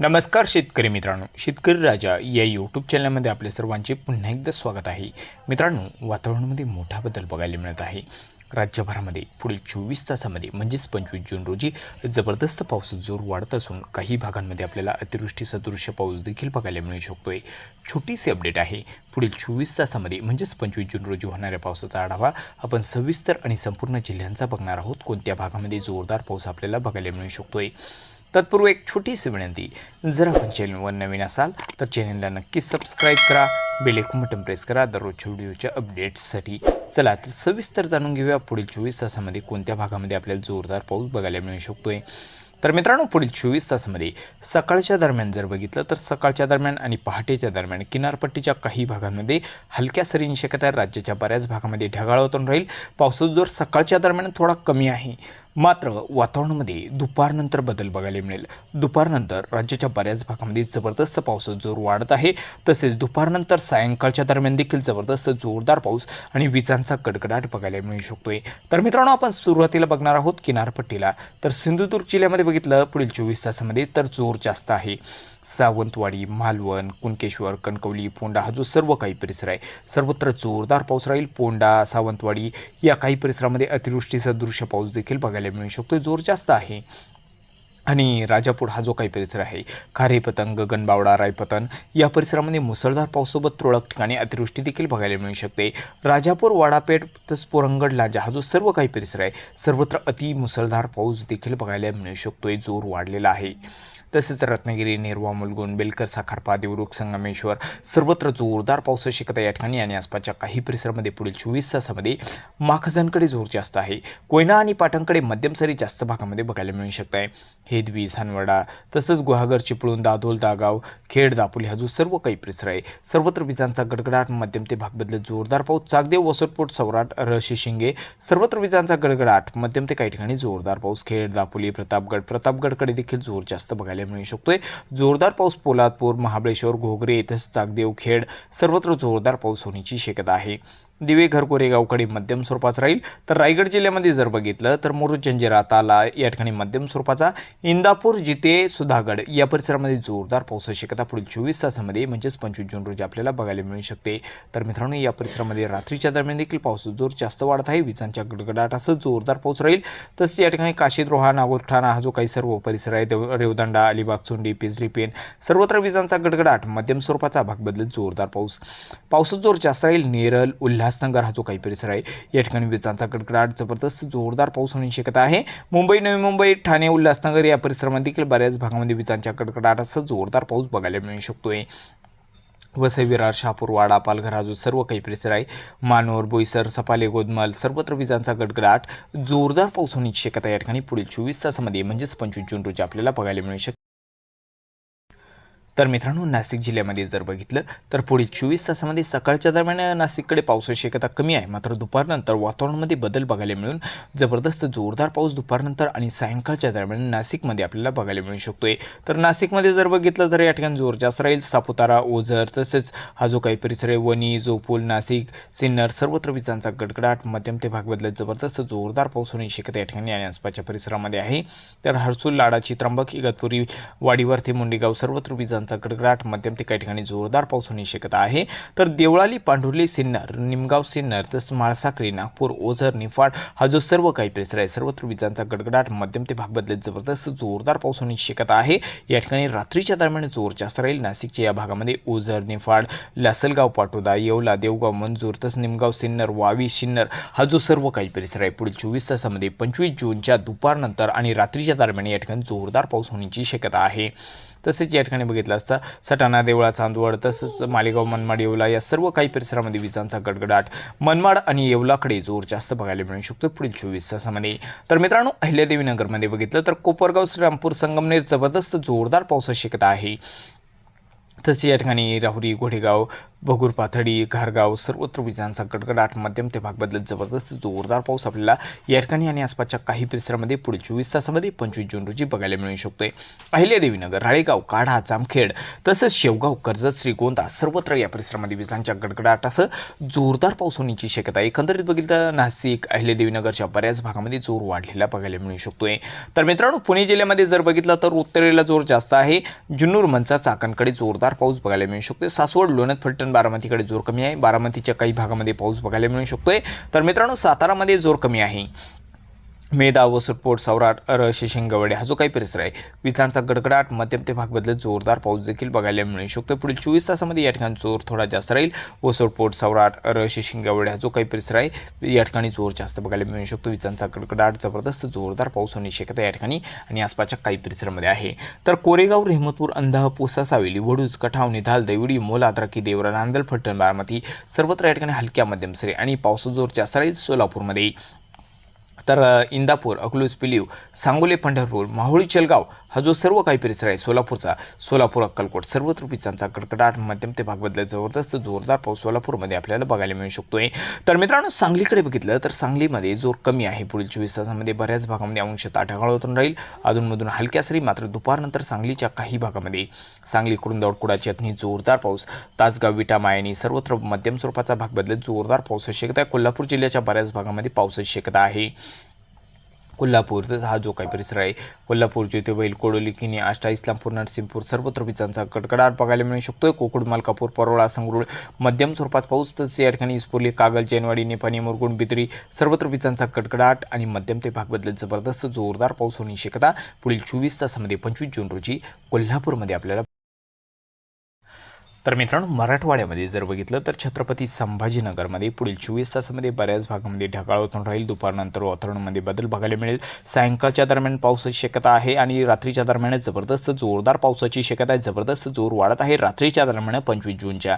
नमस्कार शेतकरी मित्रांनो शेतकरी राजा या यूट्यूब चॅनलमध्ये आपल्या सर्वांचे पुन्हा एकदा स्वागत आहे. मित्रांनो वातावरणामध्ये मोठा बदल बघायला मिळत आहे. राज्यभरामध्ये पुढील चोवीस तासामध्ये म्हणजेच पंचवीस जून रोजी जबरदस्त पाऊस जोर वाढत असून काही भागांमध्ये आपल्याला अतिवृष्टी सदृश्य पाऊस देखील बघायला मिळू शकतोय. छोटीशी अपडेट आहे. पुढील चोवीस तासामध्ये म्हणजेच पंचवीस जून रोजी होणाऱ्या पावसाचा आढावा आपण सविस्तर आणि संपूर्ण जिल्ह्यांचा बघणार आहोत. कोणत्या भागामध्ये जोरदार पाऊस आपल्याला बघायला मिळू शकतोय? तत्पूर्वी एक छोटीशी विनंती. जर आपण चॅनलवर नवीन असाल तर चॅनलला नक्की सबस्क्राईब करा बेलेकून बटन प्रेस करा. दररोजच्या व्हिडिओच्या अपडेट्ससाठी चला तर सविस्तर जाणून घेऊया पुढील चोवीस तासामध्ये कोणत्या भागामध्ये आपल्याला जोरदार पाऊस बघायला मिळू शकतोय. तर मित्रांनो पुढील चोवीस तासामध्ये सकाळच्या दरम्यान जर बघितलं तर सकाळच्या दरम्यान आणि पहाटेच्या दरम्यान किनारपट्टीच्या काही भागांमध्ये हलक्या सरींची शक्यता आहे. राज्याच्या बऱ्याच भागामध्ये ढगाळ होतून राहील. पावसाचा जोर सकाळच्या दरम्यान थोडा कमी आहे. मात्र वातावरणामध्ये दुपारनंतर बदल बघायला मिळेल. दुपारनंतर राज्याच्या बऱ्याच भागामध्ये जबरदस्त पावसाचा जोर वाढत आहे. तसेच दुपारनंतर सायंकाळच्या दरम्यान देखील जबरदस्त जोरदार पाऊस आणि विजांचा कडकडाट बघायला मिळू शकतोय. तर मित्रांनो आपण सुरुवातीला बघणार आहोत किनारपट्टीला. तर सिंधुदुर्ग जिल्ह्यामध्ये बघितलं पुढील चोवीस तासामध्ये तर जोर जास्त आहे. सावंतवाडी मालवण कुणकेश्वर कणकवली पोंडा हा जो सर्व काही परिसर आहे सर्वत्र जोरदार पाऊस राहील. पोंडा सावंतवाडी या काही परिसरामध्ये अतिवृष्टीचा दृश्य पाऊस देखील बघायला मिळू शकतो. जोर जास्त आहे. आणि राजापूर हा जो काही परिसर आहे खारेपतंग गगनबावडा रायपतन या परिसरामध्ये मुसळधार पावसासोबत तुरळक ठिकाणी अतिवृष्टी देखील बघायला मिळू शकते. राजापूर वाडापेठ तसंच पोरंगड लांजा हा जो सर्व काही परिसर आहे सर्वत्र अति मुसळधार पाऊस देखील बघायला मिळू शकतोय. जोर वाढलेला आहे. तसेच रत्नागिरी नेरवा मुलगुण बेलकर साखरपा देवरुख संगमेश्वर सर्वत्र जोरदार पावसाची शक्यता या ठिकाणी आणि आसपासच्या काही परिसरामध्ये पुढील चोवीस तासामध्ये माखजनकडे जोर जास्त आहे. कोयना आणि पाटणकडे मध्यम सरी जास्त भागामध्ये बघायला मिळू शकत आहे हेदवी सानवडा तसंच गुहागर चिपळूण दादोल दागाव खेड दापोली हा जो सर्व काही परिसर आहे. सर्वत्र विजांचा गडगडाट मध्यम ते भाग बदलत जोरदार पाऊस चागदेव वसटपोट सौराट रशी शिंगे सर्वत्र विजांचा गडगडाट मध्यम ते काही ठिकाणी जोरदार पाऊस खेड दापोली प्रतापगड प्रतापगडकडे देखील जोर जास्त बघायला मिळू शकतोय. जोरदार पाऊस पोलादपूर महाबळेश्वर घोगरे तसंच चागदेव खेड सर्वत्र जोरदार पाऊस होण्याची शक्यता आहे. दिवे घरकोरे गावकडे मध्यम स्वरूपाचा राहील. तर रायगड जिल्ह्यामध्ये जर बघितलं तर मुरुड जंजिरा ताला या ठिकाणी मध्यम स्वरूपाचा इंदापूर जिते सुधागड या परिसरामध्ये जोरदार पावसाची शक्यता पुढील चोवीस तासामध्ये म्हणजेच पंचवीस जून रोजी आपल्याला बघायला मिळू शकते. तर मित्रांनो या परिसरामध्ये रात्रीच्या दरम्यान देखील पाऊस जोर जास्त वाढत आहे. विजांच्या गडगडाटासह जोरदार पाऊस राहील. तसंच या ठिकाणी काशीद रोहा नागोठाणा हा जो काही सर्व परिसर आहे रेवदंडा अलिबाग चोंडी पिजरी पेन सर्वत्र विजांचा गडगडाट मध्यम स्वरूपाचा भाग बदलत जोरदार पाऊस. पावसाचा जोर जास्त राहील. नेरल उल्हासनगर हा जो काही परिसर आहे. या ठिकाणी विजांचा कडकडाट जबरदस्त जोरदार पाऊस होण्याची शक्यता आहे. मुंबई नवी मुंबई ठाणे उल्हासनगर या परिसरामध्ये देखील बऱ्याच भागामध्ये विजांच्या कडकडाटासह जोरदार पाऊस बघायला मिळू शकतोय. वसई विरार शहापूर वाडा पालघर हा जो सर्व काही परिसर आहे. मानोर बोईसर सपाले गोदमल सर्वत्र विजांचा गडगडाट जोरदार पाऊस होण्याची शक्यता या ठिकाणी पुढील चोवीस तासामध्ये म्हणजेच पंचवीस जून रोजी आपल्याला बघायला मिळू शकते. तर मित्रांनो नाशिक जिल्ह्यामध्ये जर बघितलं तर पुढील चोवीस तासामध्ये सकाळच्या दरम्यान नाशिककडे पावसाची शक्यता कमी आहे. मात्र दुपारनंतर वातावरणामध्ये बदल बघायला मिळून जबरदस्त जोरदार पाऊस दुपारनंतर आणि सायंकाळच्या दरम्यान नाशिकमध्ये आपल्याला बघायला मिळू शकतोय. तर नाशिकमध्ये जर बघितलं तर या ठिकाणी जोर जास्त राहील. सापुतारा ओझर तसेच हा जो काही परिसर आहे वणी जोपूल नाशिक सिन्नर सर्वत्र विजांचा गडगडाट मध्यम ते भाग बदलत जबरदस्त जोरदार पाऊस होण्याची शक्यता या ठिकाणी आणि आसपासच्या परिसरामध्ये आहे. तर हर्सूल लाडाची त्र्यंबक इगतपुरी वाडीवरती मुंडेगाव सर्वत्र विजांचा गडगडाट मध्यम ते काही ठिकाणी जोरदार पाऊस होण्याची शक्यता आहे. तर देवळाली पांढुर्ली सिन्नर निमगाव सिन्नर तसंच माळसाखळी नागपूर ओझर निफाड हा जो सर्व काही परिसर आहे सर्वत्र विजांचा गडगडाट मध्यम ते भाग बदलत जबरदस्त जोरदार पाऊस होण्याची शक्यता आहे. या ठिकाणी रात्रीच्या दरम्यान जोर जास्त राहील. नाशिकच्या या भागामध्ये ओझर निफाड लासलगाव पाटोदा येवला देवगाव मंजूर तसंच निमगाव सिन्नर वावी सिन्नर हा जो सर्व काही परिसर आहे पुढील चोवीस तासामध्ये पंचवीस जूनच्या दुपारनंतर आणि रात्रीच्या दरम्यान या ठिकाणी जोरदार पाऊस होण्याची शक्यता आहे. तसेच या ठिकाणी बघितलं असता सटाणा देवळा चांदवड तसंच मालेगाव मनमाड येवला या सर्व काही परिसरामध्ये विजांचा गडगडाट. मनमाड आणि येवलाकडे जोर जास्त बघायला मिळू शकतो पुढील चोवीस तासामध्ये. तर मित्रांनो अहिल्यादेवी नगरमध्ये बघितलं तर कोपरगाव श्रीरामपूर संगमनेर जबरदस्त जोरदार पावसाची शक्यता आहे. तसे या ठिकाणी राहुरी घोडेगाव भगूर पाथडी घारगाव सर्वत्र विजांचा गडगडाट मध्यम ते भाग बदलत जबरदस्त जोरदार पाऊस आपल्याला या ठिकाणी आणि आसपासच्या काही परिसरामध्ये पुढील चोवीस तासामध्ये पंचवीस जून रोजी बघायला मिळू शकतोय. अहिल्यादेवीनगर राळेगाव काढा जामखेड तसंच शेवगाव कर्जत श्रीगोंदा सर्वत्र या परिसरामध्ये विजांच्या गडगडाटासह जोरदार पाऊस होण्याची शक्यता आहे. एकंदरीत बघितलं तर नाशिक अहिल्यादेवीनगरच्या बऱ्याच भागामध्ये जोर वाढलेला बघायला मिळू शकतोय. तर मित्रांनो पुणे जिल्ह्यामध्ये जर बघितलं तर उत्तरेला जोर जास्त आहे. जुन्नूर मंचा चाकणकडे जोरदार पाऊस बघायला मिळू शकतोय. सासवड लोणत फलटण बारामतीकडे जोर कमी आहे. बारामतीच्या काही भागामध्ये पाऊस बघायला मिळू शकतोय. तर मित्रांनो सातारामध्ये जोर कमी आहे. मेदा वसुटपोट सौराट अर शिंगवडे हा जो काही परिसर आहे विजांचा गडगडाट मध्यम ते भाग बदलत जोरदार पाऊस देखील बघायला मिळू शकतो. पुढील चोवीस तासामध्ये या ठिकाणी जोर थोडा जास्त राहील वसुटपोट सौराट अर शिंगवडे हा जो काही परिसर आहे या ठिकाणी जोर जास्त बघायला मिळू शकतो. विजांचा गडगडाट जबरदस्त जोरदार पाऊस होण्याची शक्यता या ठिकाणी आणि आसपासच्या काही परिसरामध्ये आहे. तर कोरेगाव रेहमतपूर अंधाह पोसा सावेली वडूज कठाव निधाल देवडी मोलाद्राकी देवरा नांदल फलटण बारामती सर्वत्र या ठिकाणी हलक्या मध्यम सरी आणि पावसाचा जोर जास्त राहील सोलापूरमध्ये. तर इंदापूर अकलूज पिलीव सांगोले पंढरपूर माहुळी चलगाव हा जो सर्व काही परिसर आहे सोलापूरचा सोलापूर अक्कलकोट सर्वत्र पिचांचा कडकडाट मध्यम ते भाग बदलत जबरदस्त जोरदार पाऊस सोलापूरमध्ये आपल्याला बघायला मिळू शकतोय. तर मित्रांनो सांगलीकडे बघितलं तर सांगलीमध्ये जोर कमी आहे. पुढील चोवीस तासामध्ये बऱ्याच भागामध्ये अंशतः ढगाळ होतून राहील. अधूनमधून हलक्या सरी मात्र दुपारनंतर सांगलीच्या काही भागामध्ये सांगली कुरुंदवड कुडाची अथनी जोरदार पाऊस. तासगाव विटा मायानी सर्वत्र मध्यम स्वरूपाचा भाग बदलत जोरदार पावसाची शक्यता आहे कोल्हापूर जिल्ह्याच्या बऱ्याच भागामध्ये पावसाची शक्यता आहे. कोल्हापूर. तर हा जो काही परिसर आहे कोल्हापूर ज्योतिबैल कोडोली किनी आष्टा इस्लामपूर नरसिंहपूर सर्वत्र विजांचा कडकडाट बघायला मिळू शकतोय. कोकण मालकापूर परोळा संगरुळ मध्यम स्वरूपात पाऊस तसेच या ठिकाणी इस्पोली कागल जैनवाडी निपाणी मुरगुण बिद्री सर्वत्र विजांचा कडकडाट आणि मध्यम ते भाग बदलत जबरदस्त जोरदार पाऊस होण्याची शक्यता पुढील चोवीस तासामध्ये पंचवीस जून रोजी कोल्हापूरमध्ये आपल्याला तर मित्रांनो मराठवाड्यामध्ये जर बघितलं तर छत्रपती संभाजीनगरमध्ये पुढील चोवीस तासामध्ये बऱ्याच भागामध्ये ढगाळ होतून राहील. दुपारनंतर वातावरणामध्ये बदल बघायला मिळेल. सायंकाळच्या दरम्यान पावसाची शक्यता आहे आणि रात्रीच्या दरम्यान जबरदस्त जोरदार पावसाची शक्यता आहे. जबरदस्त जोर वाढत आहे. रात्रीच्या दरम्यान पंचवीस जूनच्या.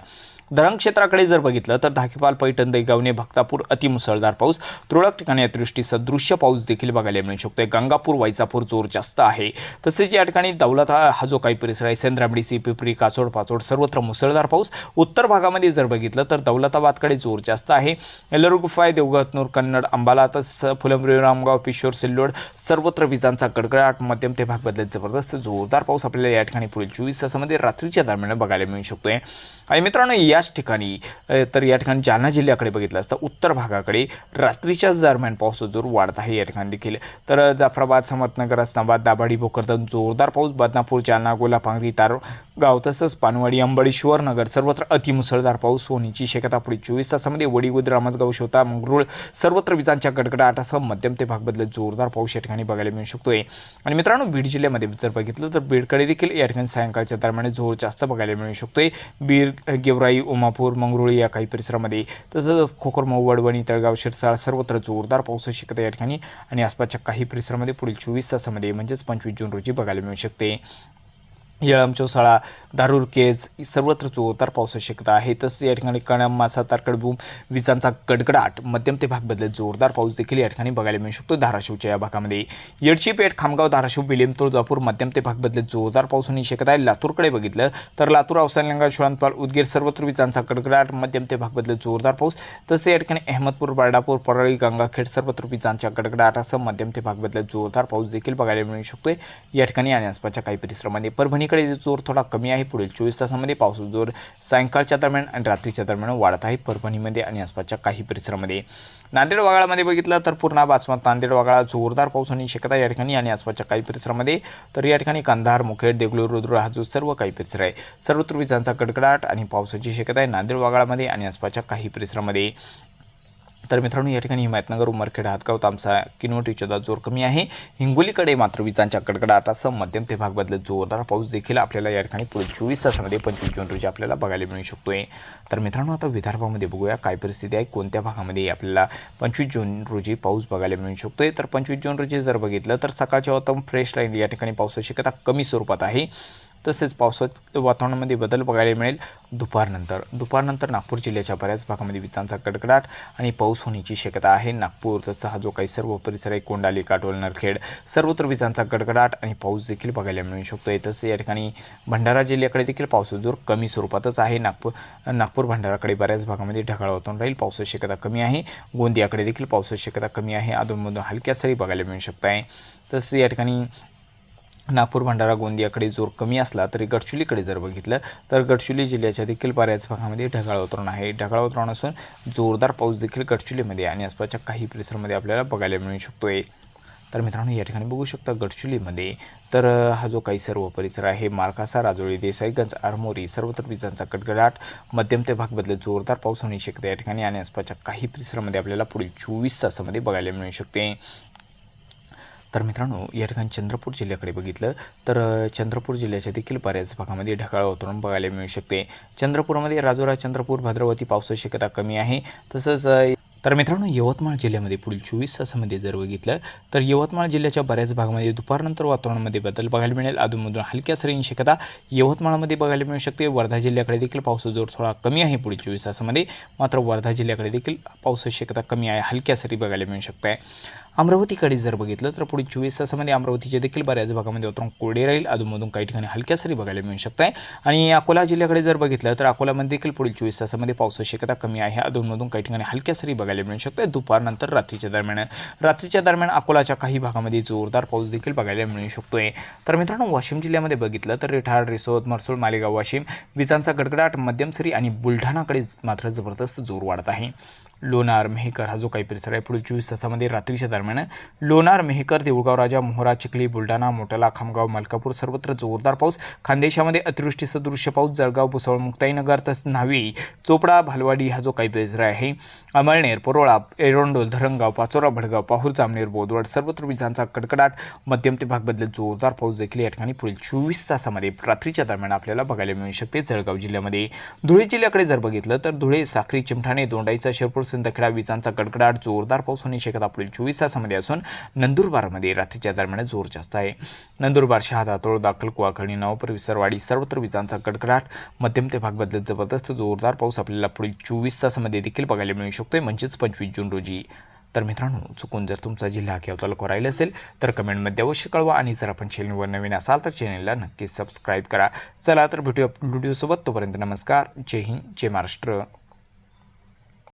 धरण क्षेत्राकडे जर बघितलं तर धाकेपाल पैठण दैगावणे भक्तापूर अतिमुसळधार पाऊस. तुरळक ठिकाणी अतिवृष्टी सदृश्य पाऊस देखील बघायला मिळू शकतो गंगापूर वैजापूर जोर जास्त आहे. तसेच या ठिकाणी दौलत हा हा जो काही परिसर आहे सेंद्रामडी सी पिपरी काचोड पाचोड सर्वत्र मुसळधार पाऊस. उत्तर भागामध्ये जर बघितलं तर दौलताबादकडे जोर जास्त आहे. एल्लरू गुफाय देवगतनूर कन्नड अंबाला तसंच फुलंब्री रामगाव पिशोर सिल्लोड सर्वत्र विजांचा गडगडाट मध्यम ते भाग बदलत जबरदस्त जोरदार पाऊस आपल्याला या ठिकाणी पुढील चोवीस तासामध्ये रात्रीच्या दरम्यान बघायला मिळू शकतोय. आणि मित्रांनो याच ठिकाणी तर या ठिकाणी जालना जिल्ह्याकडे बघितलं असतं उत्तर भागाकडे रात्रीच्या दरम्यान पाऊस जोर वाढत आहे या ठिकाणी देखील. तर जाफराबाद समर्थनगर असताबाद दाभाडी भोकरदन जोरदार पाऊस बदनापूर जालना गोलापांगरी तारगाव तसंच पानवाडी अंबडी शिवरनगर सर्वत्र अतिमुसळधार पाऊस होण्याची शक्यता पुढील चोवीस तासामध्ये वडीगुद रामसगाव शोता मंगरुळ सर्वत्र विजांच्या गडगडाटासह मध्यम ते भाग बदलत जोरदार पाऊस या ठिकाणी बघायला मिळू शकतोय. आणि मित्रांनो बीड जिल्ह्यामध्ये जर बघितलं तर बीडकडे देखील या ठिकाणी सायंकाळच्या दरम्यान जोर जास्त बघायला मिळू शकतोय. बीड गेवराई उमापूर मंगरुळी या काही परिसरामध्ये तसंच खोकरमऊ वडवणी तळगाव शिरसाळ सर्वत्र जोरदार पावसाची शक्यता या ठिकाणी आणि आसपासच्या काही परिसरामध्ये पुढील चोवीस तासामध्ये म्हणजेच पंचवीस जून रोजी बघायला मिळू शकते. येळम चौसाळा दारूर केज सर्वत्र जोरदार पावसाची शक्यता आहे. तसंच या ठिकाणी कणम मासा तारकडबूम विजांचा गडगडाट मध्यम ते भाग बदलत जोरदार पाऊस देखील या ठिकाणी बघायला मिळू शकतो धाराशिवच्या या भागामध्ये. येडशी पेठ खामगाव धाराशिव बिलेम तुळजापूर मध्यम ते भाग बदलत जोरदार पाऊस होण्याची शक्यता आहे. लातूरकडे बघितलं तर लातूर अवसानलंगा शिवानपाल उदगीर सर्वत्र विजांचा गडगडाट मध्यम ते भाग बदलत जोरदार पाऊस. तसंच या ठिकाणी अहमदपूर बारडापूर परळी गंगाखेड सर्वत्र विजांच्या असं मध्यम ते भाग बदलत जोरदार पाऊस देखील बघायला मिळू शकतोय. या ठिकाणी आणि आसपासच्या काही परिसरामध्ये परभणी परभणीकडे जोर थोडा कमी आहे. पुढील चोवीस तासामध्ये पावसाचा जोर सायंकाळच्या दरम्यान आणि रात्रीच्या दरम्यान वाढत आहे परभणीमध्ये आणि आसपासच्या काही परिसरामध्ये. नांदेड वागाळामध्ये बघितलं तर पूर्णा बासमत नांदेड वागाळा जोरदार पाऊस होण्याची शक्यता या ठिकाणी आणि आसपासच्या काही परिसरामध्ये तर या ठिकाणी कंधार मुखेड देगलूर रुद्र हा जो सर्व काही परिसर आहे. सर्वत्र विजांचा कडकडाट आणि पावसाची शक्यता आहे नांदेड वागाळामध्ये आणि आसपासच्या काही परिसरामध्ये. तर मित्रांनो या ठिकाणी हिमायतनगर उमरखेड हातगाव तामसा किनवटीचा जोर कमी आहे. हिंगोलीकडे मात्र विजांच्या कडकडाटासह मध्यम ते भाग बदलत जोरदार पाऊस देखील आपल्याला या ठिकाणी पुढील चोवीस तासामध्ये पंचवीस जून रोजी आपल्याला बघायला मिळू शकतोय. तर मित्रांनो आता विदर्भामध्ये बघूया काय परिस्थिती आहे कोणत्या भागामध्ये आपल्याला पंचवीस जून रोजी पाऊस बघायला मिळू शकतोय. तर पंचवीस जून रोजी जर बघितलं तर सकाळच्या वातावरण फ्रेश राहील या ठिकाणी पावसाची शक्यता कमी स्वरूपात आहे. तसेच पावसात वातावरणामध्ये बदल बघायला मिळेल. दुपारनंतर दुपारनंतर नागपूर जिल्ह्याच्या बऱ्याच भागामध्ये विजांचा कडकडाट आणि पाऊस होण्याची शक्यता आहे. नागपूर तसा हा जो काही सर्व परिसर आहे कोंडाली काटोल नरखेड सर्वत्र विजांचा गडगडाट आणि पाऊस देखील बघायला मिळू शकतो तसं या ठिकाणी भंडारा जिल्ह्याकडे देखील पावसाचा जोर कमी स्वरूपातच आहे. नागपूर नागपूर भंडाराकडे बऱ्याच भागामध्ये ढगाळ होतून राहील. पावसाची शक्यता कमी आहे. गोंदियाकडे देखील पावसाची शक्यता कमी आहे. अधूनमधून हलक्या सरी बघायला मिळू शकत आहे तसं या ठिकाणी नागपूर भंडारा गोंदियाकडे जोर कमी असला तरी गडचुलीकडे जर बघितलं तर गडचुली जिल्ह्याच्या देखील बऱ्याच भागामध्ये ढगाळ वातावरण आहे. ढगाळ वातावरण असून जोरदार पाऊस देखील गडचिरोलीमध्ये आणि आसपासच्या काही परिसरामध्ये आपल्याला बघायला मिळू शकतोय. तर मित्रांनो या ठिकाणी बघू शकता गडचुलीमध्ये तर हा जो काही सर्व परिसर आहे मार्कासा राजोळी देसाईगंज आरमोरी सर्वत्र विजांचा गडगडाट मध्यम ते भाग बदलत जोरदार पाऊस होण्याची शक्यता या ठिकाणी आणि आसपासच्या काही परिसरामध्ये आपल्याला पुढील चोवीस तासामध्ये बघायला मिळू शकते. तर मित्रांनो या ठिकाणी चंद्रपूर जिल्ह्याकडे बघितलं तर चंद्रपूर जिल्ह्याच्या देखील बऱ्याच भागामध्ये ढगाळ वातावरण बघायला मिळू शकते. चंद्रपूरमध्ये राजोरा चंद्रपूर भद्रावती पावसाची शक्यता कमी आहे. तसंच तर मित्रांनो यवतमाळ जिल्ह्यामध्ये पुढील चोवीस तासामध्ये जर बघितलं तर यवतमाळ जिल्ह्याच्या बऱ्याच भागामध्ये दुपारनंतर वातावरणामध्ये बदल बघायला मिळेल. अधूनमधून हलक्या सरींची शक्यता यवतमाळमध्ये बघायला मिळू शकते. वर्धा जिल्ह्याकडे देखील पावसाचा जोर थोडा कमी आहे पुढील चोवीस तासामध्ये. मात्र वर्धा जिल्ह्याकडे देखील पावसाची शक्यता कमी आहे. हलक्या सरी बघायला मिळू शकते. आहे अमरावतीकडे जर बघितलं तर पुढील चोवीस तासामध्ये अमरावतीच्या देखील बऱ्याच भागामध्ये वातावरण कोरडे राहील. अधूनमधून काही ठिकाणी हलक्या सरी बघायला मिळू शकत. आहे आणि अकोला जिल्ह्याकडे जर बघितलं तर अकोलामध्ये देखील पुढील चोवीस तासामध्ये पावसाची शक्यता कमी आहे. अधूनमधून काही ठिकाणी हलक्या सरी बघायला बघायला मिळू शकते दुपारनंतर रात्रीच्या दरम्यान रात्रीच्या दरम्यान अकोलाच्या काही भागामध्ये जोरदार पाऊस देखील बघायला मिळू शकतोय. तर मित्रांनो वाशिम जिल्ह्यामध्ये बघितलं तर रिठाड रिसोद मरसूळ मालेगाव वाशिम विजांचा गडगडाट मध्यम सरी आणि बुलढाणाकडे मात्र जबरदस्त जोर वाढत आहे. लोणार मेहकर हा जो काही परिसर आहे पुढील चोवीस तासामध्ये रात्रीच्या दरम्यान लोणार मेहकर देऊळगाव राजा मोहरा चिखली बुलढाणा मोटाला खामगाव मलकापूर सर्वत्र जोरदार पाऊस. खानदेशामध्ये अतिवृष्टी सदृश्य पाऊस जळगाव भुसावळ मुक्ताईनगर तसंच न्हावी चोपडा भालवाडी हा जो काही परिसर आहे अमळनेर परोळा एरोंडोल धरणगाव पाचोरा भडगाव पाहूर जामनेर बोदवड सर्वत्र विजांचा कडकडाट. मध्यम ते भाग बदलत जोरदार पाऊस देखील या ठिकाणी पुढील चोवीस तासामध्ये रात्रीच्या दरम्यान आपल्याला बघायला मिळू शकते. जळगाव जिल्ह्यामध्ये धुळे जिल्ह्याकडे जर बघितलं तर धुळे साखरी चिमठाणे दोंडाईचा शिरपूर सिंदखेडा विजांचा कडकडाट जोरदार पाऊस होण्याची शक्यता पुढील चोवीस तासामध्ये असून नंदुरबारमध्ये रात्रीच्या दरम्यान जोर जास्त आहे. नंदुरबार शहादा तोळ दाखल कुवाखळणी नवपर विसरवाडी सर्वत्र विजांचा कडकडाट मध्यम ते भाग बदलत जबरदस्त जोरदार पाऊस आपल्याला पुढील चोवीस तासामध्ये देखील बघायला मिळू शकतोय. म्हणजेच पंचवीस जून रोजी. तर मित्रांनो चुकून जर तुमचा जिल्हा किंवा तालुका राहिला असेल तर कमेंटमध्ये अवश्य कळवा आणि जर आपण चॅनलवर नवीन असाल तर चॅनलला नक्कीच सबस्क्राईब करा. चला तर भेटूया व्हिडिओसोबत तोपर्यंत नमस्कार. जय हिंद जय महाराष्ट्र.